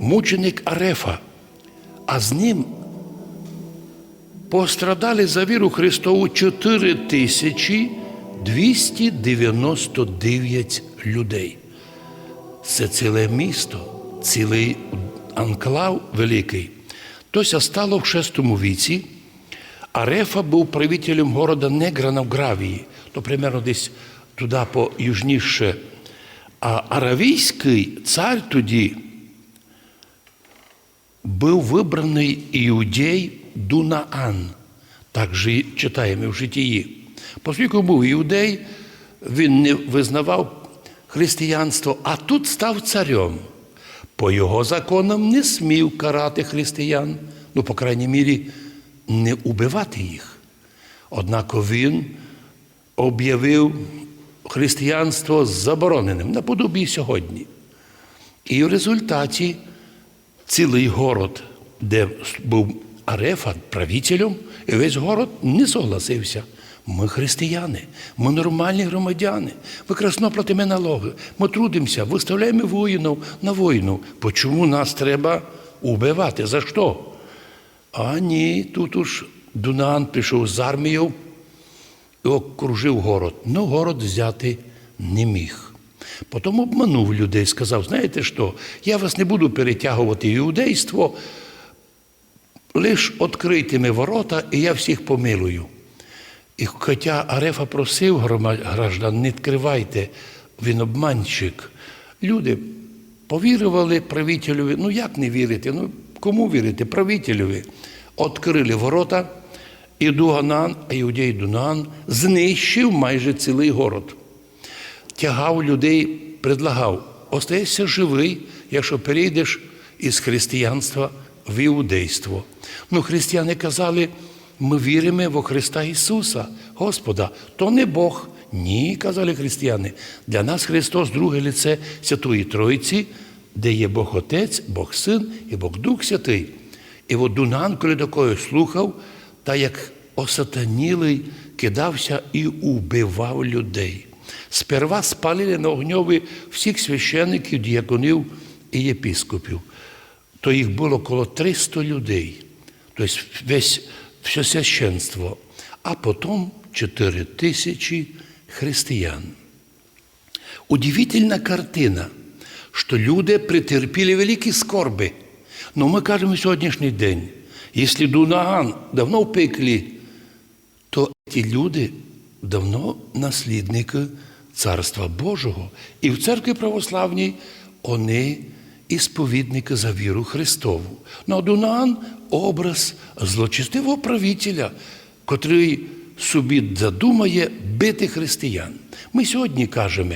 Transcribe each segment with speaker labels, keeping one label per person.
Speaker 1: мученик Арефа, а з ним пострадали за віру Христову 4 тисячі 299 людей. Це ціле місто, цілий анклав великий. Тося стало в шестому віці. Арефа був правителем города Неграна в Гравії, то примерно десь туди по южніше. А аравійський цар тоді був вибраний іудей Дунаан. Так же читаємо в житті. Оскільки був іудей, він не визнавав християнство, а тут став царем. По його законам не смів карати християн, ну, по крайній мірі, не убивати їх. Однак він об'явив християнство забороненим, наподобі сьогодні. І в результаті цілий город, де був Арефа правителем, і весь город не согласився. Ми християни, ми нормальні громадяни, ви красно платимо налоги, ми трудимося, виставляємо воїнів на війну. Почому нас треба убивати? За що? А ні, тут уж Дунаан пішов з армією і окружив город. Ну, город взяти не міг. Потім обманув людей, сказав: знаєте що, я вас не буду перетягувати іудейство, лиш відкрийте ми ворота, і я всіх помилую. І хоча Арефа просив граждан, не відкривайте, він обманщик. Люди повірували правителю. Ну як не вірити? Ну кому вірити? Правителеві. Открили ворота, і Дуганан, а іудей Дунан знищив майже цілий город. Тягав людей, предлагав, остаєшся живий, якщо перейдеш із християнства в іудейство. Ну, християни казали, ми віримо во Христа Ісуса, Господа, то не Бог. Ні, казали християни. Для нас Христос друге лице Святої Троїці, де є Бог Отець, Бог Син і Бог Дух Святий. І от Дунан, коли такою слухав, та як осатанілий кидався і убивав людей. Сперва спалили на огньові всіх священиків, діяконів і єпіскопів. То їх було коло 300 людей, тобто весь все священство, а потім 4 тисячі християн. Удивительна картина, що люди претерпіли великі скорби. Ну, ми кажемо сьогоднішній день, якщо Дунаган давно в пеклі, то ті люди давно наслідники Царства Божого. І в церкві православній вони і сповідники за віру Христову. Ну, а Дунан образ злочистивого правителя, котрий собі задумає бити християн. Ми сьогодні кажемо,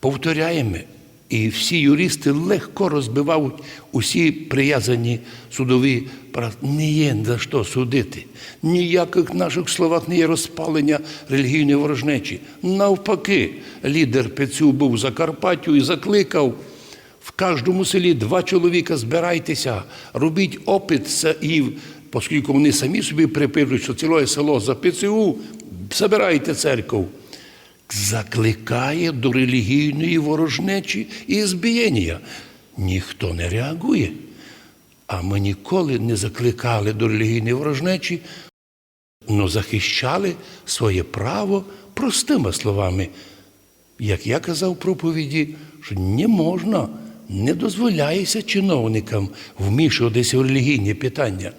Speaker 1: повторяємо, і всі юристи легко розбивають усі прив'язані судові прав. Не є за що судити. Ніяких наших словах не є розпалення релігійної ворожнечі. Навпаки, лідер ПЦУ був в Закарпаттю і закликав. В кожному селі два чоловіка збирайтеся, робіть опит і, оскільки вони самі собі припишуть, що ціле село за ПЦУ, забирайте церкву. Закликає до релігійної ворожнечі і збієння. Ніхто не реагує. А ми ніколи не закликали до релігійної ворожнечі, але захищали своє право простими словами. Як я казав в проповіді, що не можна не дозволяється чиновникам вмішуватися в релігійні питання.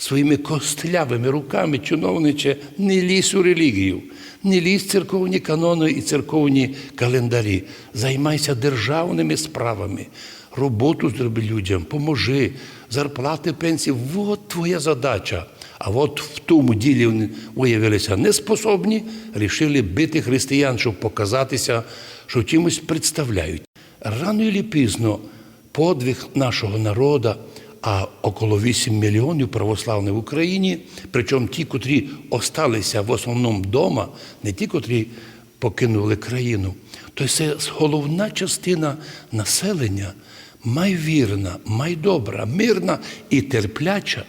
Speaker 1: Своїми костлявими руками чиновниче не лізь у релігію, не лізь церковні канони і церковні календарі. Займайся державними справами, роботу зроби людям, поможи, зарплати, пенсії. От твоя задача. А от в тому ділі виявилися неспособні, рішили бити християн, щоб показатися, що чимось представляють. Рано і пізно подвиг нашого народу, а около 8 мільйонів православних в Україні, причому ті, котрі осталися в основному вдома, не ті, котрі покинули країну, то це головна частина населення майвірна, майдобра, мирна і терпляча.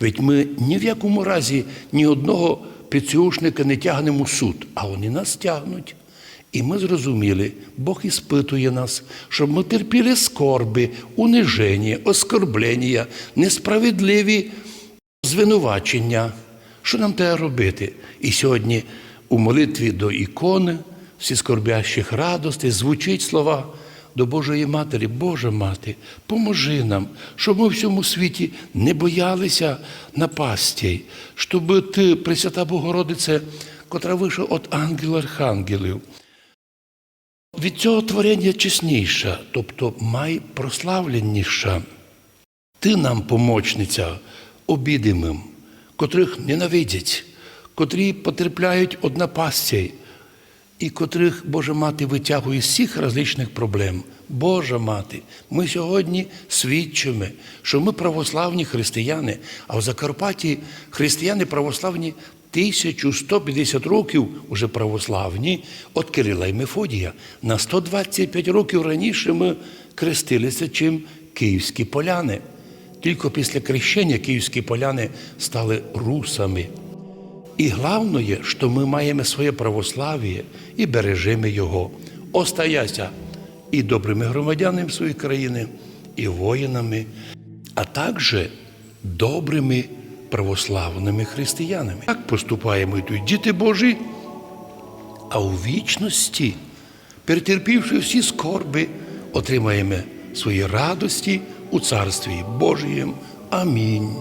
Speaker 1: Ведь ми ні в якому разі ні одного ПЦУшника не тягнемо в суд, а вони нас тягнуть. І ми зрозуміли, Бог іспитує нас, щоб ми терпіли скорби, униження, оскорблення, несправедливі звинувачення. Що нам треба робити? І сьогодні у молитві до ікони всі скорбящих радостей звучить слова до Божої Матері, Божа Мати, поможи нам, щоб ми в цьому світі не боялися напастей, щоб ти, Пресвята Богородице, котра вийшла від ангел-архангелів, від цього творення чесніша, тобто май прославленніша. Ти нам помочниця обідимим, котрих ненавидять, котрі потерпляють од напастей, і котрих Божа мати витягує з всіх различних проблем. Божа мати, ми сьогодні свідчимо, що ми православні християни, а в Закарпатті християни православні 1150 років уже православні від Кирила і Мефодія. На 125 років раніше ми крестилися, чим київські поляни. Тільки після крещення київські поляни стали русами. І головне, що ми маємо своє православ'я і бережемо його, остаяся і добрими громадянами своєї країни, і воїнами, а також добрими православними християнами. Так поступаємо і тут діти Божі, а у вічності, перетерпівши всі скорби, отримаємо свої радості у Царстві Божієм. Амінь.